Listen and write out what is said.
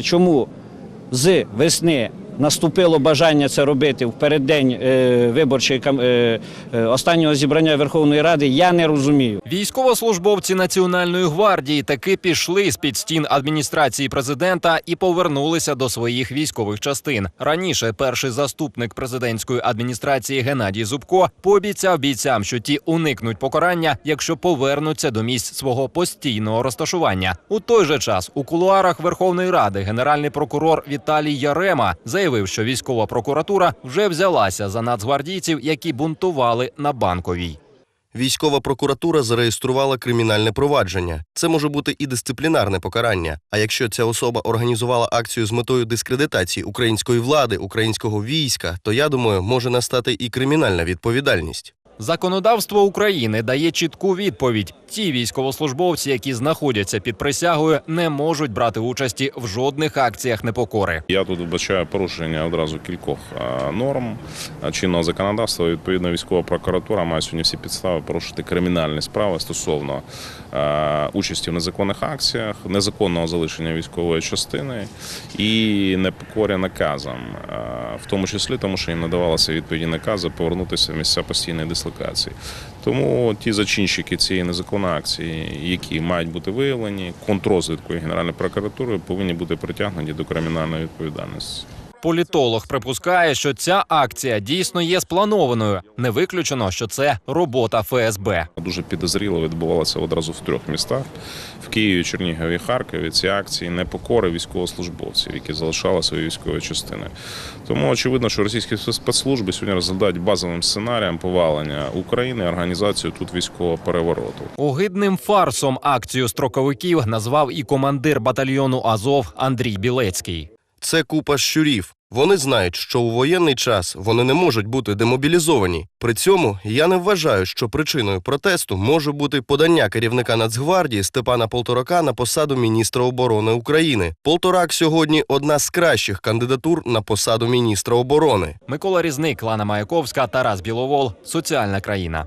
Чому? З весни наступило бажання це робити в переддень е, виборчої е, е, останнього зібрання Верховної Ради, я не розумію. Військовослужбовці Національної гвардії таки пішли з під стін адміністрації президента і повернулися до своїх військових частин. Раніше перший заступник президентської адміністрації Геннадій Зубко пообіцяв бійцям, що ті уникнуть покарання, якщо повернуться до місць свого постійного розташування. У той же час у кулуарах Верховної Ради генеральний прокурор Віталій Ярема заявив, що військова прокуратура вже взялася за нацгвардійців, які бунтували на банковій. Військова прокуратура зареєструвала кримінальне провадження. Це може бути і дисциплінарне покарання. А якщо ця особа організувала акцію з метою дискредитації української влади, українського війська, то я думаю, може настати і кримінальна відповідальність. Законодавство України дає чітку відповідь: ті військовослужбовці, які знаходяться під присягою, не можуть брати участі в жодних акціях непокори. Я тут вбачаю порушення одразу кількох норм чинного законодавства. Відповідно, військова прокуратура має сьогодні всі підстави порушити кримінальні справи стосовно участі в незаконних акціях, незаконного залишення військової частини і непокоря наказам, в тому числі тому, що їм надавалося відповідні накази повернутися в місця постійної дислокації. Тому ті зачинщики цієї незаконної акції, які мають бути виявлені, контррозвідкою Генеральної прокуратури повинні бути притягнені до кримінальної відповідальності. Політолог припускає, що ця акція дійсно є спланованою. Не виключено, що це робота ФСБ. Дуже підозріло відбувалося одразу в трьох містах: в Києві, Чернігові, Харкові. Ці акції непокори військовослужбовців, які залишали свої військові частини. Тому очевидно, що російські спецслужби сьогодні розглядають базовим сценарієм повалення України, організацію тут військового перевороту. Огидним фарсом акцію строковиків назвав і командир батальйону Азов Андрій Білецький. Це купа щурів. Вони знають, що у воєнний час вони не можуть бути демобілізовані. При цьому я не вважаю, що причиною протесту може бути подання керівника Нацгвардії Степана Полторака на посаду міністра оборони України. Полторак сьогодні одна з кращих кандидатур на посаду міністра оборони. Микола Різник, Лана Маяковська, Тарас Біловол. Соціальна країна.